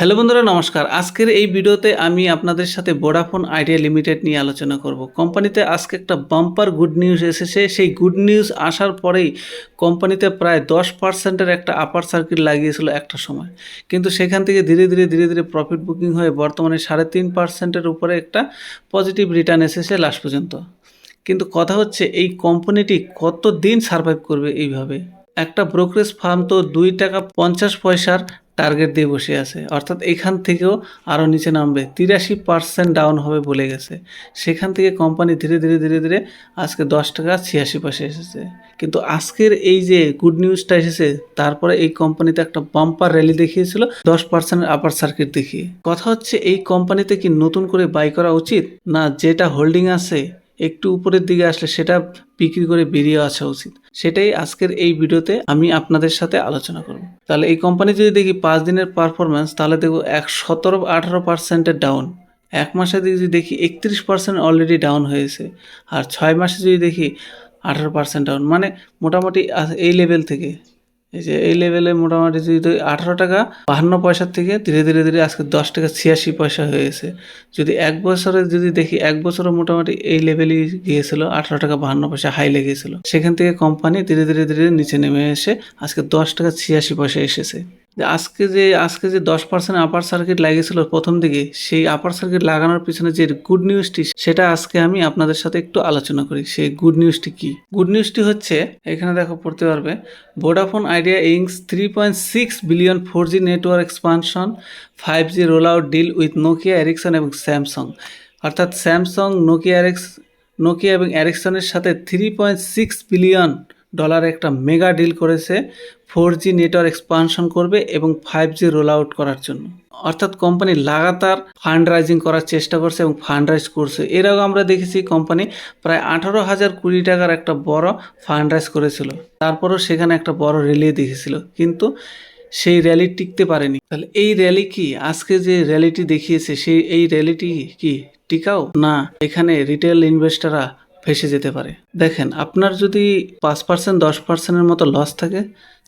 Hello বন্ধুরা, নমস্কার। আজকের এই ভিডিওতে আমি আপনাদের সাথে ভোডাফোন আইডিয়া লিমিটেড নিয়ে আলোচনা করব। কোম্পানিতে আজকে একটা বাম্পার গুড নিউজ এসেছে। সেই গুড নিউজ আসার পরেই কোম্পানিতে প্রায় দশ পার্সেন্টের একটা আপার সার্কিট লাগিয়েছিল একটা সময়। কিন্তু সেখান থেকে ধীরে ধীরে ধীরে ধীরে প্রফিট বুকিং হয়ে বর্তমানে সাড়ে তিন পার্সেন্টের উপরে একটা পজিটিভ রিটার্ন এসেছে লাস্ট পর্যন্ত। কিন্তু কথা হচ্ছে, এই কোম্পানিটি কত দিন সার্ভাইভ করবে এইভাবে? একটা ব্রোকারেজ ফার্ম তো দুই টাকা পঞ্চাশ পয়সার টার্গেট দিয়ে বসে আছে। অর্থাৎ এখান থেকেও আরও নিচে নামবে। তিরাশি পার্সেন্ট ডাউন হবে বলে গেছে। সেখান থেকে কোম্পানি ধীরে ধীরে ধীরে ধীরে আজকে দশ টাকা ছিয়াশি পয়সা এসেছে। কিন্তু আজকের এই যে গুড নিউজটা এসেছে, তারপরে এই কোম্পানিতে একটা বাম্পার র্যালি দেখিয়েছিল, দশ পার্সেন্টের আপার সার্কিট দেখিয়ে। কথা হচ্ছে, এই কোম্পানিতে কি নতুন করে বাই করা উচিত? না, যেটা হোল্ডিং আছে, একটু উপরের দিকে আসলে সেটা বিক্রি করে বেরিয়ে আসা উচিত। সেটাই আজকের এই ভিডিওতে আমি আপনাদের সাথে আলোচনা করব। তাহলে এই কোম্পানি যদি দেখি পাঁচ দিনের পারফরমেন্স তাহলে দেখব এক সতেরো আঠারো পার্সেন্টের ডাউন এক মাসে যদি দেখি একত্রিশ পার্সেন্ট অলরেডি ডাউন হয়েছে। আর ছয় মাসে যদি দেখি আঠারো পার্সেন্ট ডাউন মানে মোটামুটি এই লেভেল থেকে। এই যে এই লেভেলে মোটামুটি যদি আঠারো টাকা, বাহান্ন পয়সার থেকে ধীরে ধীরে ধীরে আজকে দশ টাকা ছিয়াশি পয়সা হয়ে গেছে। যদি এক বছরে, যদি দেখি এক বছরে মোটামুটি এই লেভেলই গিয়েছিল, আঠারো টাকা বাহান্ন পয়সা হাই লেগেছিল সেখান থেকে কোম্পানি ধীরে ধীরে ধীরে নিচে নেমে এসে আজকে দশ টাকা ছিয়াশি পয়সা এসেছে। যে আজকে যে আজকে যে দশ পার্সেন্ট আপার সার্কিট লাগিয়েছিল প্রথম দিকে, সেই আপার সার্কিট লাগানোর পিছনে যে গুড নিউজটি সেটা আজকে আমি আপনাদের সাথে একটু আলোচনা করি। সেই গুড নিউজটি কি? গুড নিউজটি হচ্ছে, এখানে দেখো পড়তে পারবে Vodafone Idea inks three point six billion four G network expansion five G roll out deal with Nokia Ericsson এবং স্যামসং অর্থাৎ স্যামসং নোকিয়া এরিক্স নোকিয়া এবং এরিকসনের সাথে three point six billion dollar একটা মেগা ডিল করেছে four G network expansion করবে এবং five G roll out করার জন্য। অর্থাৎ কোম্পানি লাগাতার ফান্ড রাইজিং করার চেষ্টা করছে এবং ফান্ড রাইজ করছে। এর আগেও আমরা দেখেছি কোম্পানি প্রায় আঠারো হাজার কুড়ি টাকার একটা বড় ফান্ড রাইজ করেছিল। তারপরও সেখানে একটা বড় র্যালি দেখেছিল। কিন্তু সেই র্যালি টিকতে পারেনি। তাহলে এই র্যালি কি? আজকে যে র্যালিটি দেখিয়েছে, সেই, এই র্যালিটি কি টিকাও? না। এখানে রিটেল ইনভেস্টররা ফেসে যেতে পারে। দেখেন, আপনার যদি পাঁচ পার্সেন্ট দশ পার্সেন্টের মতো লস থাকে,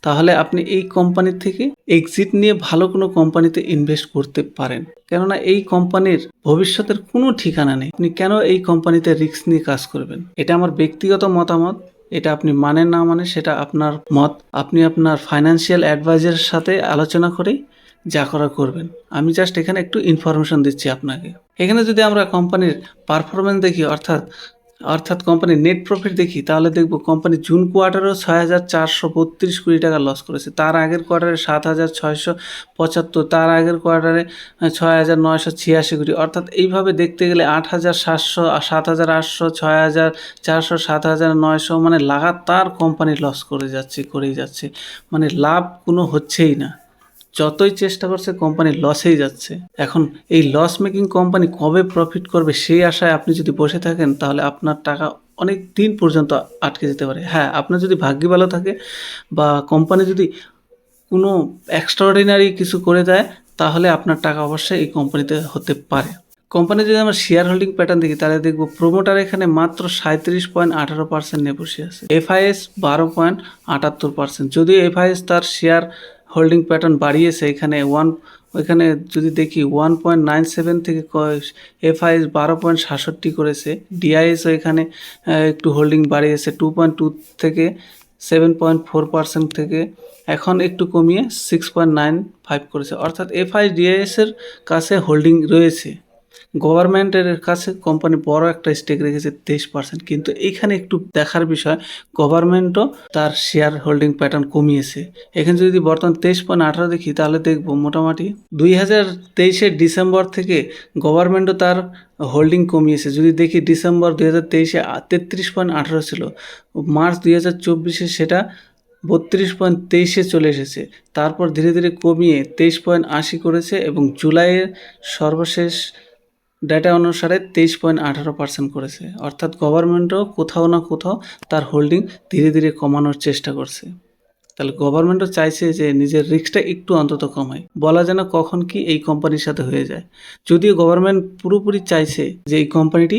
তাহলে আপনি এই কোম্পানির থেকে এক্সিট নিয়ে ভালো কোনো কোম্পানিতে ইনভেস্ট করতে পারেন। কেননা এই কোম্পানির ভবিষ্যতের কোনো ঠিকানা নেই। আপনি কেন এই কোম্পানিতে রিস্ক নিয়ে কাজ করবেন? এটা আমার ব্যক্তিগত মতামত। এটা আপনি মানেন না মানে সেটা আপনার মত। আপনি আপনার ফাইন্যান্সিয়াল অ্যাডভাইজারের সাথে আলোচনা করেই যা করা করবেন। আমি জাস্ট এখানে একটু ইনফরমেশন দিচ্ছি আপনাকে। এখানে যদি আমরা কোম্পানির পারফরমেন্স দেখি, অর্থাৎ অর্থাৎ কোম্পানির নেট প্রফিট দেখি, তাহলে দেখব কোম্পানি জুন কোয়ার্টারেও ছয় হাজার চারশো বত্রিশ কোটি টাকা লস করেছে। তার আগের কোয়ার্টারে সাত হাজার ছয়শো পঁচাত্তর, তার আগের কোয়ার্টারে ছয় হাজার নয়শো ছিয়াশি কোটি। অর্থাৎ এইভাবে দেখতে গেলে আট হাজার সাতশো, সাত হাজার আটশো, ছয় হাজার চারশো, সাত হাজার নয়শো মানে লাগাতার কোম্পানি লস করে যাচ্ছে, করেই যাচ্ছে। মানে লাভ কোনো হচ্ছেই না। যতই চেষ্টা করছে কোম্পানি লসেই যাচ্ছে। এখন এই লস মেকিং কোম্পানি কবে প্রফিট করবে সেই আশায় আপনি যদি বসে থাকেন, তাহলে আপনার টাকা অনেক দিন পর্যন্ত আটকে যেতে পারে। হ্যাঁ আপনার যদি ভাগ্য ভালো থাকে বা কোম্পানি যদি কোনো এক্সট্রাঅর্ডিনারি কিছু করে দেয়, তাহলে আপনার টাকা অবশ্যই এই কোম্পানিতে হতে পারে। কোম্পানি যদি আমরা শেয়ার হোল্ডিং প্যাটার্ন দেখি, তাহলে দেখব প্রোমোটার এখানে মাত্র সাঁত্রিশ পয়েন্ট আঠারো পার্সেন্ট নিয়ে বসে আছে এফআইএস বারো পয়েন্ট আটাত্তর পার্সেন্ট। যদিও এফআইএস তার শেয়ার হোল্ডিং প্যাটার্ন বাড়িয়েছে, এখানে ওয়ান ওইখানে যদি দেখি ওয়ান পয়েন্ট নাইন সেভেন থেকে এফআইএস বারো পয়েন্ট সাতষট্টি করেছে ডিআইএসও এখানে একটু হোল্ডিং বাড়িয়েছে টু পয়েন্ট টু থেকে সেভেন পয়েন্ট ফোর পার্সেন্ট থেকে, এখন একটু কমিয়ে সিক্স পয়েন্ট নাইন ফাইভ করেছে। অর্থাৎ এফআই ডিআইএসের কাছে হোল্ডিং রয়েছে। গভর্নমেন্টের কাছে কোম্পানি বড় একটা স্টেক রেখেছে তেইশ পার্সেন্ট কিন্তু এখানে একটু দেখার বিষয় গভর্নমেন্টও তার শেয়ার হোল্ডিং প্যাটার্ন কমিয়েছে। এখানে যদি বর্তমান তেইশ পয়েন্ট আঠারো দেখি, তাহলে দেখব মোটামুটি দুই হাজার তেইশের ডিসেম্বর থেকে গভর্নমেন্টও তার হোল্ডিং কমিয়েছে। যদি দেখি ডিসেম্বর দুই হাজার তেইশে তেত্রিশ পয়েন্ট আঠারো ছিল, মার্চ দুই হাজার চব্বিশে সেটা বত্রিশ পয়েন্ট তেইশে চলে এসেছে। তারপর ধীরে ধীরে কমিয়ে তেইশ পয়েন্ট আশি করেছে এবং জুলাইয়ের সর্বশেষ ডেটা অনুসারে তেইশ পয়েন্ট আঠারো পার্সেন্ট করেছে। অর্থাৎ গভর্নমেন্টও কোথাও না কোথাও তার হোল্ডিং ধীরে ধীরে কমানোর চেষ্টা করছে। তাহলে গভর্নমেন্টও চাইছে যে নিজের রিস্কটা একটু অন্তত কমায়। বলা যেন কখন কি এই কোম্পানির সাথে হয়ে যায়। যদিও গভর্নমেন্ট পুরোপুরি চাইছে যে এই কোম্পানিটি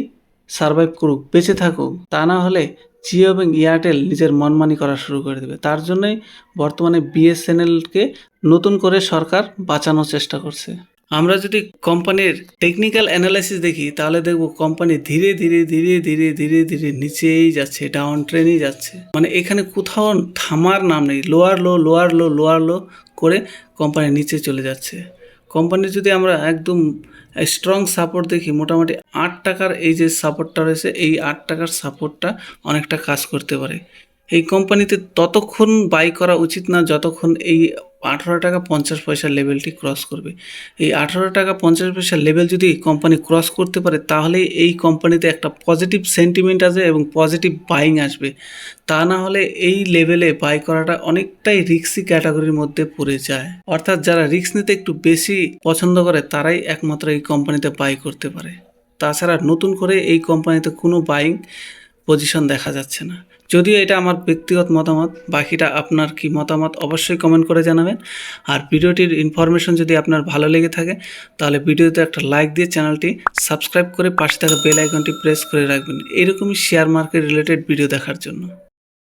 সার্ভাইভ করুক, বেঁচে থাকুক, তা না হলে জিও এবং এয়ারটেল নিজের মনমানি করা শুরু করে দেবে। তার জন্যই বর্তমানে বিএসএনএলকে নতুন করে সরকার বাঁচানোর চেষ্টা করছে। আমরা যদি কোম্পানির টেকনিক্যাল অ্যানালাইসিস দেখি, তাহলে দেখব কোম্পানি ধীরে ধীরে ধীরে ধীরে ধীরে ধীরে নিচেই যাচ্ছে ডাউন ট্রেনেই যাচ্ছে। মানে এখানে কোথাও থামার নাম নেই lower low lower low lower low করে কোম্পানি নিচে চলে যাচ্ছে। কোম্পানির যদি আমরা একদম স্ট্রং সাপোর্ট দেখি, মোটামুটি আট টাকার এই যে সাপোর্টটা রয়েছে, এই আট টাকার সাপোর্টটা অনেকটা কাজ করতে পারে। এই কোম্পানিতে ততক্ষণ বাই করা উচিত না, যতক্ষণ এই আঠারো টাকা পঞ্চাশ পয়সার লেভেলটি ক্রস করবে। এই আঠারো টাকা পঞ্চাশ পয়সার লেভেল যদি কোম্পানি ক্রস করতে পারে, তাহলে এই কোম্পানিতে একটা পজিটিভ সেন্টিমেন্ট আসবে এবং পজিটিভ বাইং আসবে। তা না হলে এই লেভেলে বাই করাটা অনেকটাই রিক্সি ক্যাটাগরির মধ্যে পড়ে যায়। অর্থাৎ যারা রিস্ক নিতে একটু বেশি পছন্দ করে, তারাই একমাত্র এই কোম্পানিতে বাই করতে পারে। তাছাড়া নতুন করে এই কোম্পানিতে কোনো বাইং পজিশন দেখা যাচ্ছে না। যদিও এটা আমার ব্যক্তিগত মতামত, বাকিটা আপনার কি মতামত অবশ্যই কমেন্ট করে জানাবেন। আর ভিডিওটির ইনফরমেশন যদি আপনার ভালো লেগে থাকে, তাহলে ভিডিওতে একটা লাইক দিয়ে চ্যানেলটি সাবস্ক্রাইব করে পাশে থাকা বেল আইকনটি প্রেস করে রাখবেন। এরকমই শেয়ার মার্কেট রিলেটেড ভিডিও দেখার জন্য।